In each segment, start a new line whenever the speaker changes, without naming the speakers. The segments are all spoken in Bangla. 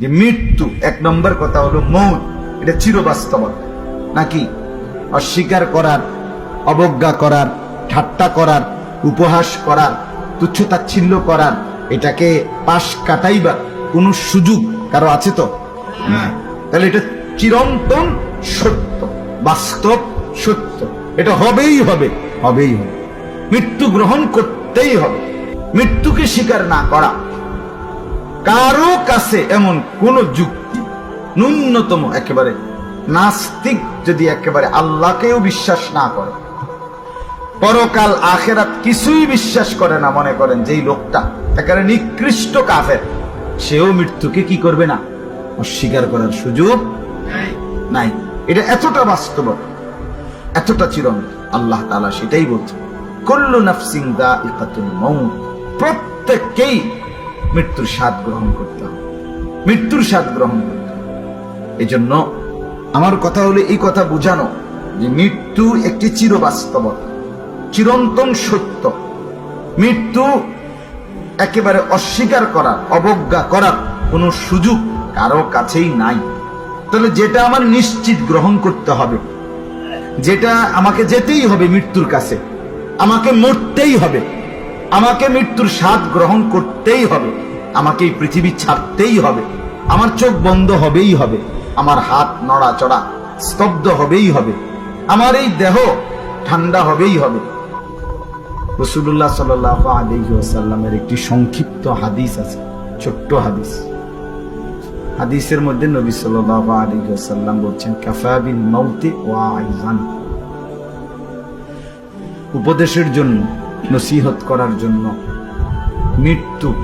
যে মৃত্যু এক নম্বর কথা হলো মৌত। এটা চিরবাস্তবতা। নাকি? অস্বীকার করার অবজ্ঞা করার ঠাট্টা করার উপহাস করার তুচ্ছতাচ্ছিল্য করার এটাকে পাশ কাটাইবার কোনো সুযোগ কারও আছে তো? না। তাহলে এটা চিরন্তন সত্য বাস্তব সত্য। এটা হবেই হবে হবেই হবে। মৃত্যু গ্রহণ করতেই হবে। মৃত্যুকে স্বীকার না করা। কারও কাছে এমন কোন যুক্তি ন্যূনতম, একেবারে নাস্তিক যদি একেবারে আল্লাহকেও বিশ্বাস না করে, পরকাল আখেরাত কিছুই বিশ্বাস করে না, মনে করেন যেই লোকটা একেবারে নিকৃষ্ট কাফের, সেও মৃত্যুকে কি করবে না? অস্বীকার করার সুযোগ নাই। এটা এতটা বাস্তব, এতটা চিরন আল্লাহ তালা সেটাই বলছে কল্লু নাফসিং দা ইকাতুল মৌত প্রত্যেককেই মৃত্যুর স্বাদ গ্রহণ করতে হবে। মৃত্যুর স্বাদ গ্রহণ করতে এই জন্য আমার কথা হলো এই কথা বোঝানো যে মৃত্যু একটি চিরবাস্তবতা, চিরন্তন সত্য। মৃত্যু একেবারে অস্বীকার করার, অবজ্ঞা করার কোনো সুযোগ কারও কাছেই নাই। তাহলে যেটা আমার নিশ্চিত গ্রহণ করতে হবে, যেটা আমাকে যেতেই হবে মৃত্যুর কাছে, আমাকে মরতেই হবে আমাকে মৃত্যুর স্বাদ গ্রহণ করতেই হবে। আমাকে এই পৃথিবী ছাড়তেই হবে। আমার চোখ বন্ধ হবেই হবে। আমার হাত নড়াচড়া স্তব্ধ হবেই হবে। আমার এই দেহ ঠান্ডা হবেই হবে। রসুল্লাহ সাল্লামের একটি সংক্ষিপ্ত হাদিস আছে, ছোট্ট হাদিস। হাদিসের মধ্যে নবী সাল্লাম বলছেন কাফাবিন মৌতে ওয়াইজান উপদেশের জন্য নসিহত করার জন্য। মৃত্যু,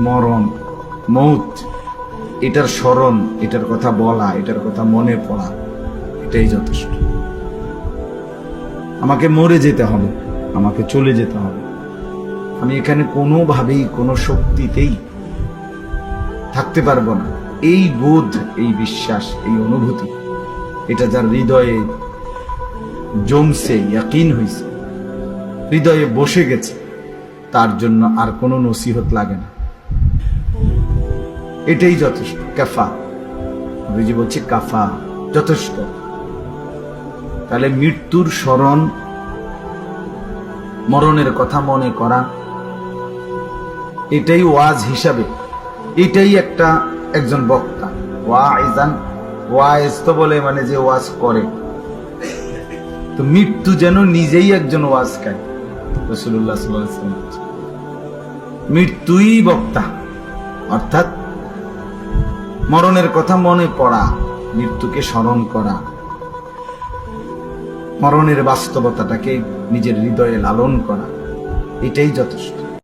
মরণ, মৌত, এটার স্মরণ, এটার কথা বলা, এটার কথা মনে পড়া, এটাই যথেষ্ট। আমাকে মরে যেতে হবে, আমাকে চলে যেতে হবে। আমি এখানে কোনোভাবেই, কোনো শক্তিতেই থাকতে পারব না। এই বোধ, এই বিশ্বাস, এই অনুভূতি, এটা যার হৃদয়ে জমছে, ইয়াকিন হয়েছে হৃদয়ে বসে গেছে। তার জন্য আর কোনো নসিহত লাগে না। এটাই যথেষ্ট। কাফা। নবীজি বলছে, কাফা, যথেষ্ট। তাহলে মৃত্যুর স্মরণ, মরণের কথা মনে করা, এটাই ওয়াজ হিসাবে। এটাই একটা একজন বক্তা। ওয়াইজান ওয়াইজ তো বলে মানে যে ওয়াজ করে। তো মৃত্যু যেন নিজেই একজন ওয়াজ খায় মৃত্যুই বক্তা। অর্থাৎ মরণের কথা মনে পড়া, মৃত্যুকে স্মরণ করা। মরণের বাস্তবতাটাকে নিজের হৃদয়ে লালন করা, এটাই যথেষ্ট।